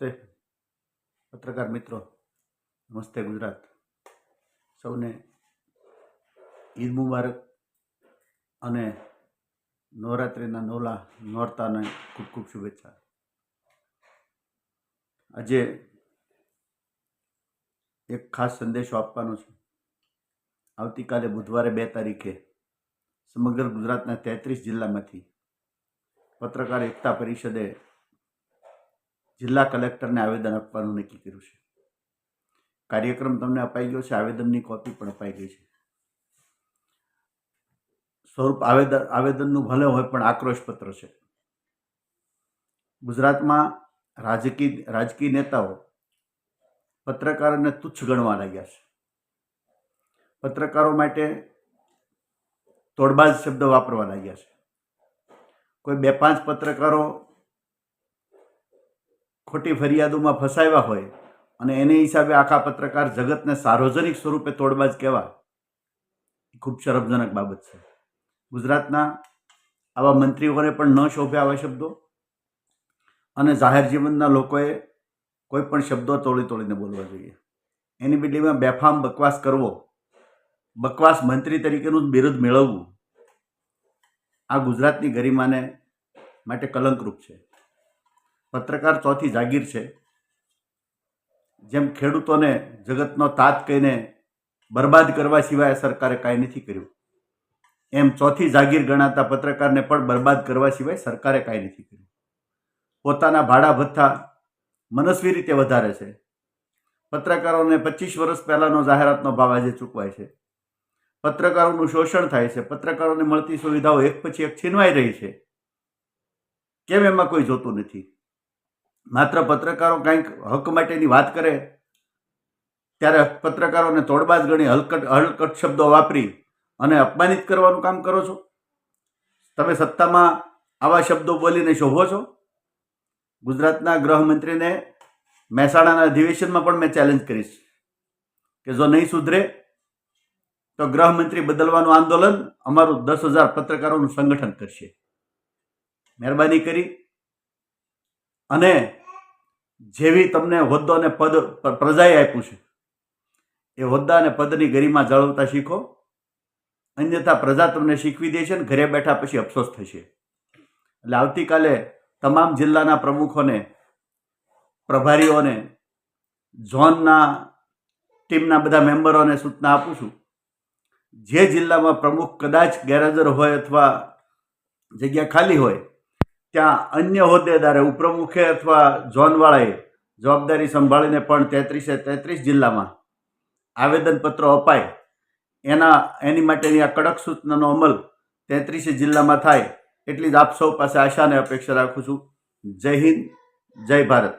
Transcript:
નમસ્તે, પત્રકાર મિત્રો. નમસ્તે ગુજરાત. સૌને ઈદ મુબારક અને નવરાત્રિના નોલા નોરતાને ખૂબ ખૂબ શુભેચ્છા. આજે એક ખાસ સંદેશો આપવાનો છે. આવતીકાલે બુધવારે બે તારીખે સમગ્ર ગુજરાતના તેત્રીસ જિલ્લામાંથી પત્રકાર એકતા પરિષદે જિલ્લા કલેક્ટરને આવેદન આપવાનું નક્કી કર્યું છે. કાર્યક્રમ તમને અપાઈ ગયો છે, આવેદનની કોપી પણ અપાઈ ગઈ છે. સ્વરૂપ આવેદન આવેદનનું ભલે હોય પણ આક્રોશ પત્ર છે. ગુજરાતમાં રાજકીય રાજકીય નેતાઓ પત્રકારોને તુચ્છ ગણવા લાગ્યા છે. પત્રકારો માટે તોડબાજ શબ્દ વાપરવા લાગ્યા છે. કોઈ બે પાંચ પત્રકારો ખોટી ફરિયાદોમાં ફસાયા હોય અને એને હિસાબે આખા પત્રકાર જગતને સાર્વજનિક સ્વરૂપે તોડબાજ કહેવા ખૂબ શરમજનક બાબત છે. ગુજરાતના આવા મંત્રીઓને પણ ન શોભે આવા શબ્દો અને જાહેર જીવનના લોકોએ કોઈ પણ શબ્દો તોડી તોડીને બોલવા જોઈએ. એની બદલીમાં બેફામ બકવાસ કરવો, બકવાસ મંત્રી તરીકેનું બિરુદ મેળવવું આ ગુજરાતની ગરિમાને માટે કલંકરૂપ છે. પત્રકાર ચોથી જાગીર છે. જેમ ખેડૂતોને જગતનો તાત કહીને બરબાદ કરવા સિવાય સરકારે કાંઈ નથી કર્યું. એમ ચોથી જાગીર ગણાતા પત્રકારને પણ બરબાદ કરવા સિવાય સરકારે કાંઈ નથી કર્યું. પોતાના ભાડા ભથ્થા મનસ્વી રીતે વધારે છે. પત્રકારોને પચીસ વર્ષ પહેલાંનો જાહેરાતનો ભાવ આજે ચૂકવાય છે. પત્રકારોનું શોષણ થાય છે. પત્રકારોને મળતી સુવિધાઓ એક પછી એક છીનવાઈ રહી છે. કેમ એમાં કોઈ જોતું નથી? માત્ર પત્રકારો કંઈક હક માટેની વાત કરે, ત્યારે પત્રકારોને તોડબાજ ગણી હલકટ હલકટ શબ્દો વાપરી અને અપમાનિત કરવાનું કામ કરો છો? તમે સત્તામાં આવા શબ્દો બોલીને શોભો છો? ગુજરાતના ગૃહમંત્રીને મહેસાણાના અધિવેશનમાં પણ મેં ચેલેન્જ કરીશ કે જો નહીં સુધરે, તો ગૃહમંત્રી બદલવાનું આંદોલન અમારું દસ હજાર પત્રકારોનું સંગઠન કરશે. મહેરબાની કરી અને જેવી તમને હોદ્દો અને પદ પ્રજાએ આપ્યું છે, એ હોદ્દા અને પદની ગરિમા જાળવતા શીખો. અન્યથા પ્રજા તમને શીખવી દે છે ને ઘરે બેઠા પછી અફસોસ થશે એટલે આવતીકાલે તમામ જિલ્લાના પ્રમુખોને, પ્રભારીઓને, ઝોનના ટીમના બધા મેમ્બરોને સૂચના આપું છું. જે જિલ્લામાં પ્રમુખ કદાચ ગેરહાજર હોય અથવા જગ્યા ખાલી હોય ત્યાં અન્ય હોદ્દેદારે, ઉપપ્રમુખે અથવા ઝોનવાળાએ જવાબદારી સંભાળીને પણ તેત્રીસે તેત્રીસ જિલ્લામાં આવેદનપત્રો અપાય. એના, એની માટેની આ કડક સૂચનાનો અમલ તેત્રીસે જિલ્લામાં થાય એટલી જ આપ સૌ પાસે આશા અને અપેક્ષા રાખું છું. જય હિન્દ, જય ભારત.